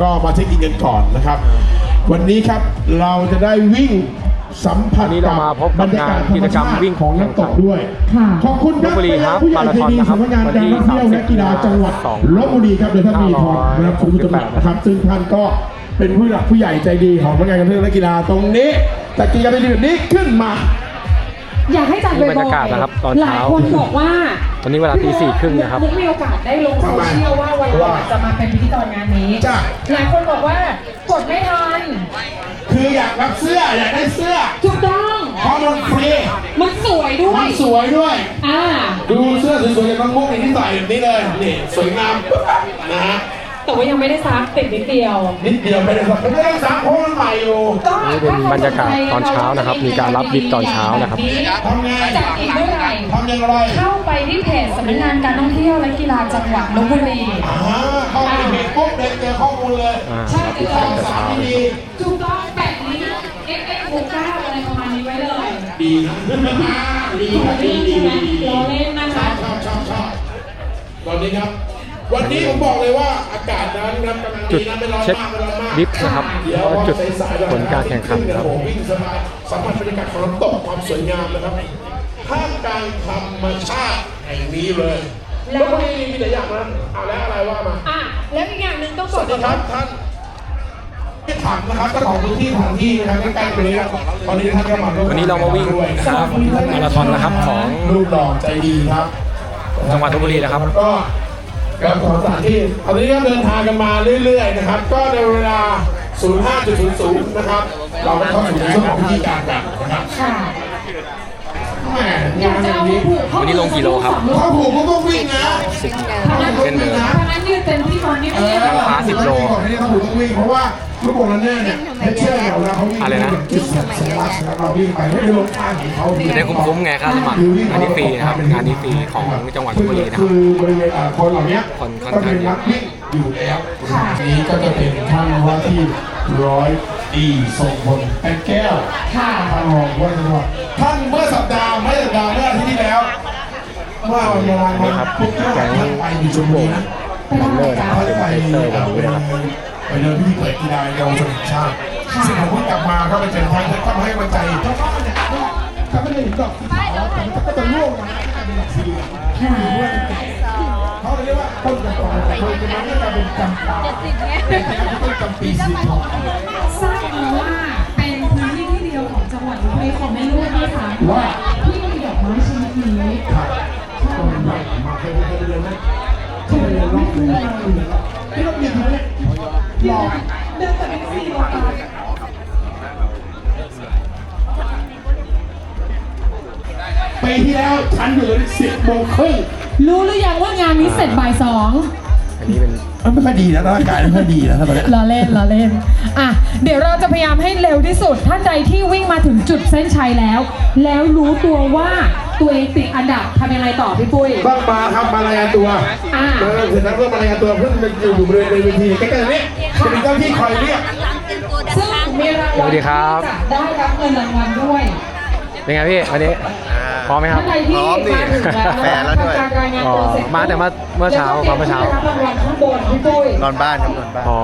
ก็มาเช็คอินกันก่อนนะครับ วันนี้ครับเราจะได้วิ่งสัมผัสวันนี้เรามาพบกับบรรยากาศงานกิจกรรมวิ่งของน้ำตกด้วยค่ะขอบคุณครับลพบุรีครับผู้ใหญ่ใจดีมาราธอนนะครับสำนักงานการท่องเที่ยวและกีฬาจังหวัดสองลบบุรีครับโดยท่านมีพรนะครับคุณผู้ชมนะครับซึ่งท่านก็เป็นผู้หลักผู้ใหญ่ใจดีของสำนักงานการท่องเที่ยวและกีฬาตรงนี้แต่กิจกรรมดีๆแบบนี้ขึ้นมา อยากให้จัดบ่อยนี่บรรยากาศนะครับตอนเช้าหลายคนบอกว่า วันนี้เวลาตีสี่ครึ่งนะครับมุกมีโอกาสได้ลงโซเชียลว่าวันก่อนจะมาเป็นพิธีกรงานนี้จ้ะ หลายคนบอกว่ากดไม่ทันคืออยากรับเสื้ออยากได้เสื้อถูกต้องเพราะมันฟรีมันสวยด้วมัยนสวยด้วย อ่า ดูเสื้อสวยๆอย่างน้องมุกนี่ที่ใส่แบบนี้เลยนี่สวยงามนะฮะแต่ว่ายังไม่ได้ซักติดนิดเดียว นิดเดียวไม่ได้สักไม่ได้สักเพราะมันใหม่อยู่ก็นี่เป็นบรรยากาศตอนเช้านะครับ มีการรับบิ๊กตอนเช้านะครับ ทำไงจัดอีกเมื่อไหร่ทำ อย่างไร เข้าไปที่เพจสำนักงานการท่องเที่ยวและกีฬาจังหวัดลบบุรี อ่าเข้าไปเพจปุ๊บเด็กเจอข้อมูลเลยอ่าใช่รับเลบิ๊กยตอนเช้าที่ดีถูกต้องแปะลิงก์ x x 6 9 อะไรประมาณนี้ไว้เลยดีนะดีครับดีดีดีดีล้อเล่นนะชอคะบชอบชอบชอบตอนนี้ครับ วันนี้ผมบอกเลยว่าอากาศนั้นครับกำลังจุดีดนะไม่ร้อนเช็คมากไม่ร้อนมากบิ๊กนะครับเดี๋ยวแล้วก็จุดสายๆผลการแข่งขันครับโอ้โหวิ่งสบายสัมผัสบรรยากาศของน้ำตกความสวยงามนะครับ ท่ามกลางธรรมชาติแห่งนี้เลยแล้วก็มีมีหลายอย่างนะเอาแล้วอะไรว่ามาอะแล้วอีกอย่างหนึ่งต้องสวัสดีครับท่านที่ถังนะครับเจ้าของพื้นที่ถังที่นะครับใกล้ๆตรงนี้ครับตอนนี้ท่านก็มาร่วมวันนี้เรามาวิ่งด้วยนะครับมาราธอนนะครับของรูปหล่อใจดีครับจังหวัดลพบุรีนะครับ แล้วก็การของสถานที่ตอนนี้ก็เดินทางกันมาเรื่อยๆนะครับ ก็ในเวลา 05.00 นะครับ เราก็เข้าสู่ในช่วงของพิธีการกันนะครับ ค่ะ แหมอยากจะเอามาผูกข้อมือวันนี้ลงกี่โลครับ ถ้าผมก็ต้องวิ่งนะพนันเช่นเดิมพนันยืดเต็มที่ตอนนี้เออทางฟ้า10โลก่อนที่เขาต้องวิ่งเพราะว่าลูกโป่งนั้นเนี่ยเนี่ยเพชรเชื่อเราแล้วเขาวิ่งอะไรนะ จุดสัญลักษณ์นะครับเราวิ่งไปไม่ได้ลงทางของเขาจะได้คุ้มๆไงค่าสมัครอันนี้ฟรีนะครับงานนี้ฟรีของจังหวัดลพบุรีนะครับคือบริเวณอ่าคนเหล่านี้คนค่อนก็ข้างเป็นนักวิ่งอยู่แล้วนี้ก็จะเป็นท่านว่าที่ร้อย ตีทรงพลเป็นแก้วค่ะท่านรองว่าจังหวัดท่านเมื่อสัปดาห์ไม่สัปดาห์เมื่ออาทิตย์ที่แล้วเมื่อวันประมาณวันพุธที่ผ่านมาท่านไปอยู่ชลบุรีนะไปทำอะไรจ๊ะเขาได้ไปเอ่อไปเดินไปเดินพิธีเปิดกีฬาเยาวชนแห่งชาติซึ่งผมเพิ่งกลับมาก็ไปเจอท่านท่านก็มาให้กำลังใจเพราะว่าเนี่ยถ้าไม่ได้เห็นดอกสีขาวแต่มันก็จะร่วงมาเป็นดอกสี เขาเรียกว่าต้นจำปาแต่คนจะมาเรียกกันเป็นจำปาเป็นต้นจำปีสีทองทราบมาว่าเป็นพื้นที่ที่เดียวของจังหวัดลพบุรีของแม่ลูกด้วยซ้ำว่าที่มีดอกไม้ชนิดนี้ครับต้นใหญ่มาเคยไปเรียนไหมเคยไปเรียนรอบหนึ่งที่เราเรียนเขาเนี่ยหลอกเดินแต่เป็นสี่ดอกไม้ปีที่แล้วฉันอยู่สิบโมงครึ่ง รู้หรือยังว่างานนี้เสร็จบ่ายสองอันนี้เป็นมันไม่ค่อยดีนะร่างกายไม่ค่อยดีนะตอนนี้ล้อเล่นล้อเล่นอะเดี๋ยวเราจะพยายามให้เร็วที่สุด ท่านใดที่วิ่งมาถึงจุดเส้นชัยแล้ว แล้วรู้ตัวว่าตัวเองติดอันดับทำยังไงต่อพี่ปุ้ย ต้องมาครับมารายงานตัวอ่ามาเสร็จแล้วก็มารายงานตัวเพื่อจะอยู่บริเวณในเวทีใกล้ๆนี้จะมีเจ้าที่คอยเรียก ซึ่งมีรางสวัวัลสดีครับที่จะได้รับเงินรางวัลด้วย เป็นไงพี่วันนี้ พร้อมไหมครับท่านใดที่มาถึงแล้วแฟนแล้วด้วยทำการรายงานตัวเสร็จอ๋อ มาแต่เมื่อเมื่อเช้ามาเมื่อเช้าแล้วก็ตรียมที่จะรับรางวัลข้างบนพี่ปุ้ยนอนบ้านครับนอนบ้าน อ๋อ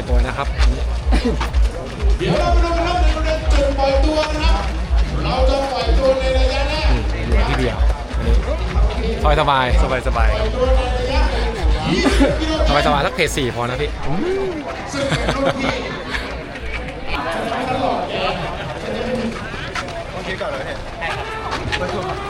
ยตัวนะครับ เดี๋ยวเราไปดูนะครับในจุดปล่อยตัวนะครับ เราจะปล่อยตัวในระยะแรกเหลือที่เดียวซอยสบายสบายสบายสบายสบายสักเพจสี่พอนะพี่โอเคก่อนเลย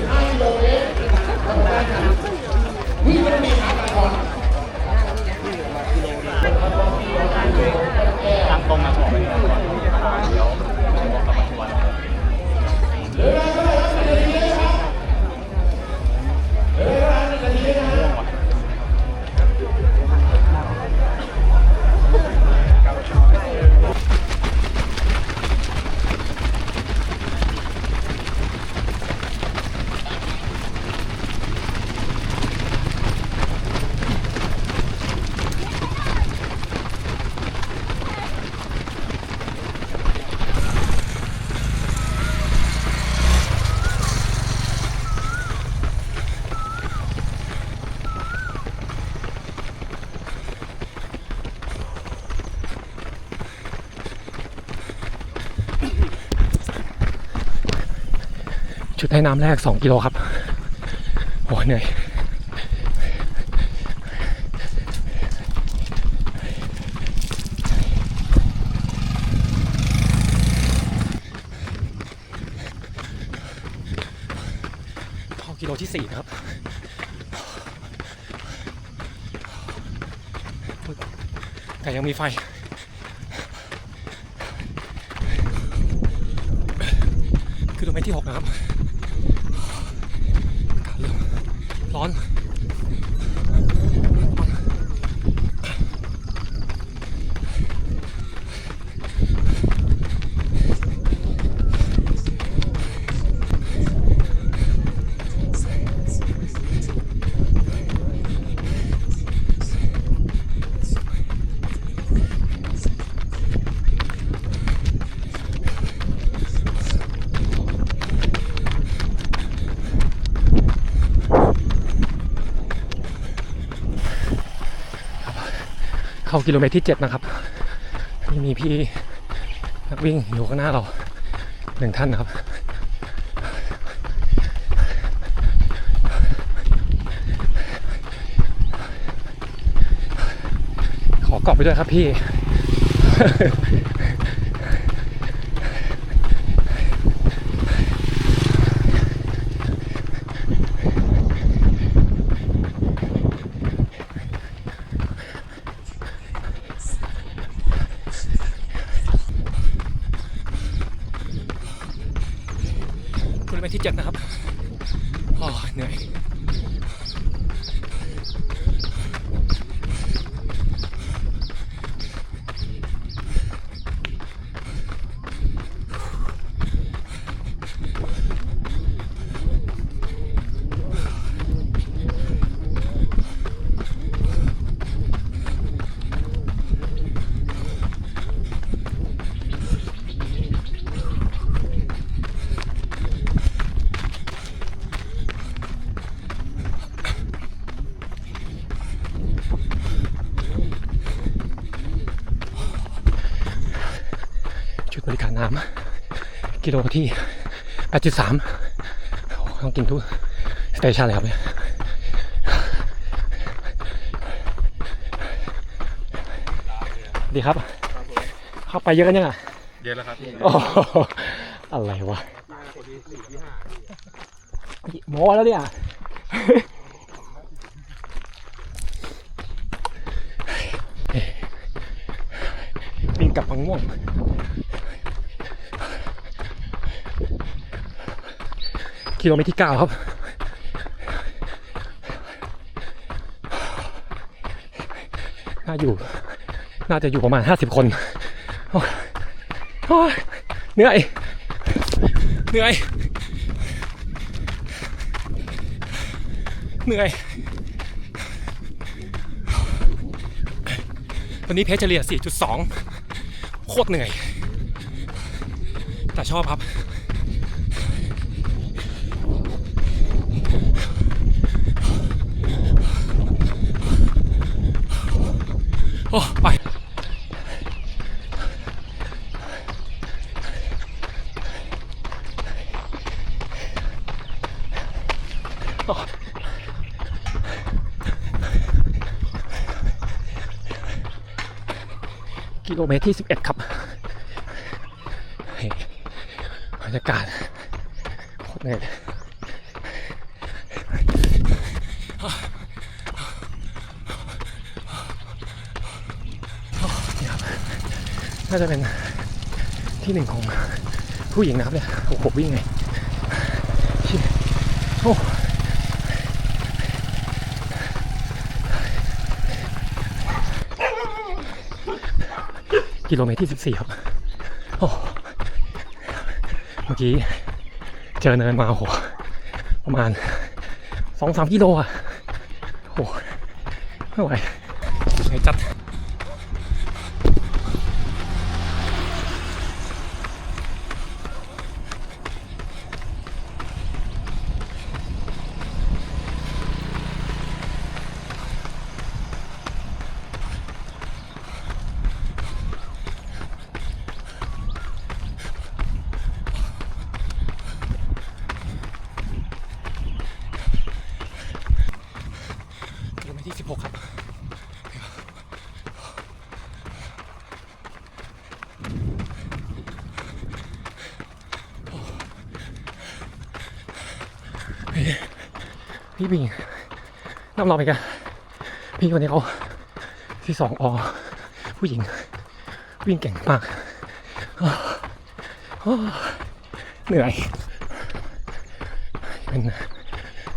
ชุดให้น้ำแรก 2 กิโลครับโอ้เหนื่อยเข้ากิโลที่4นะครับแต่ยังมีไฟกิโลเมตรที่ 6 นะครับ อากาศเริ่ม ร้อน เข้ากิโลเมตรที่ 7 นะครับนี่มีพี่นักวิ่งอยู่ข้างหน้าเราหนึ่งท่านนะครับ ขอกรอบไปด้วยครับพี่ กิโลเมตรที่ 7 นะครับอ๋อเหนื่อย จุดบริการน้ำกิโลที่ 8.3โอ้ต้องกินทุกสเตชันเลยครับเนี่ยดีครับ เข้าไปเยอะกันยังอะ เยอะแล้วครับโอ้โหอะไรวะโมแล้วเนี่ยบินกลับมังม่วง กิโลเมตรที่เก้าครับ น่าอยู่ น่าจะอยู่ประมาณห้าสิบคนเหนื่อย เหนื่อย เหนื่อย วันนี้เพชรเฉลี่ย 4.2 โคตรเหนื่อย แต่ชอบครับ โอ้ไปกิโลเมตรที่ 11 ครับบรรยากาศโคตรเหนื่อยเลยนี่ครับ น่าจะเป็นที่หนึ่งของผู้หญิงนะครับเนี่ยโอ้โหวิ่งไงชิโอ้กิโลเมตรที่ 14 ครับ โอ้ เมื่อกี้เจอเนินมาโอ้โหประมาณ 2-3 กิโลอะโอ้โหไม่ไหวเหนื่อยจัด กิโลเมตรที่ 16 ครับ พี่ พี่พิงน้ำรอไปกันพี่คนนี้เขาที่สองอผู้หญิง วิ่งเก่งมากเหนื่อย เป็น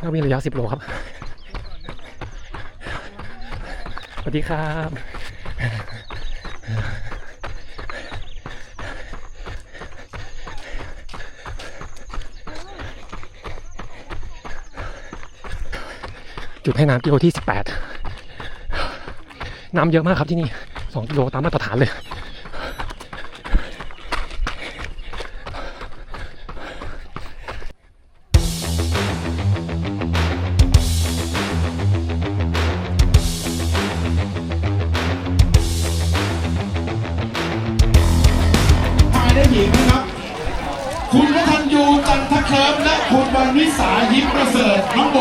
นักวิ่งระยะสิบโลครับ สวัสดีครับ จุดให้น้ำกิโลที่ 18 น้ำเยอะมากครับที่นี่ 2 กิโลตามมาตรฐานเลยภายในหญิงนะครับ คุณวัฒนยูจันทเคลิมและคุณวันวิสายิ้มประเสริฐน้องโบ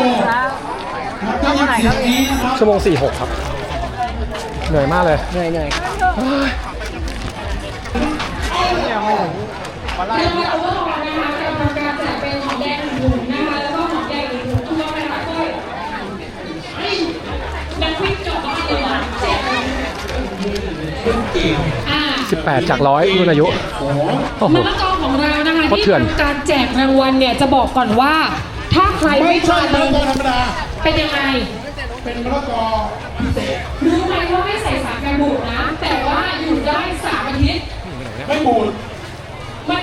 นะครับถ้ายินเสียงนี้นะครับชั่วโมง46ครับ เหนื่อยมากเลย เหนื่อยเหนื่อยเรื่องราวว่านะคะกำลังการแจกเป็นของแดงหนึ่งถุงนะคะแล้วก็ของแดงอีกหนึ่งถุงนะคะก้อยนักวิ่งจบที่เลยนะแจกอ่า18จากร้อยรุ่นอายุโอ้โห มะละกอของเรานะคะโคตรเถื่ที่อน ทำการแจกรางวัลเนี่ยจะบอกก่อนว่า ถ้าใครไม่ไม่ใช่ทานมะละกอธรรมดา เป็นยังไง เป็นมะละกอพิเศษรู้ไหมว่าไม่ใส่สารกันบูดนะ แต่ว่าอยู่ได้สามอาทิตย์ไม่บูดไม่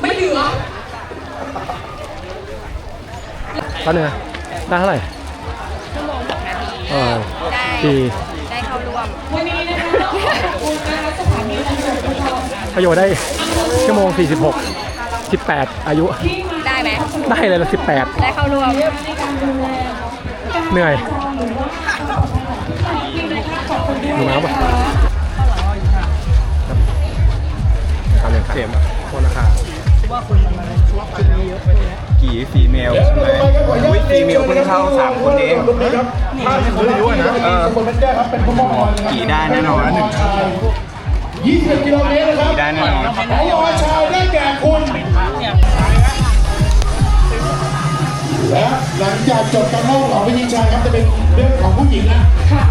ไม่เหลือตอนนึงนะได้เท่าไหร่เออดีได้เข้าร่วมวันนี้นะคะต้องขอบคุณนะคะสถานีตำรวจภูธรประโยชน์ได้ชั่วโมง 46 18 อายุที่มาได้ไหมได้เลยละ18 ได้เข้าร่วมในการดูแล เหนื่อยหรือว่าขอบคุณด้วยดูนะน้ำป่ะคะทำอย่างเข็มโทษนะครับกี่ฟีเมลใช่ไหมอุ้ยฟีเมลเพิ่งเข้าสามคนเองถ้าคุณอายุนะเออคนเป็นแก้ครับเป็นพมรนะครับกี่ได้แน่นอน20กิโลเมตรนะครับกี่ได้แน่นอน หลังจากจบการเล่าของพิธีชายครับจะเป็นเรื่องของผู้หญิงนะค่ะ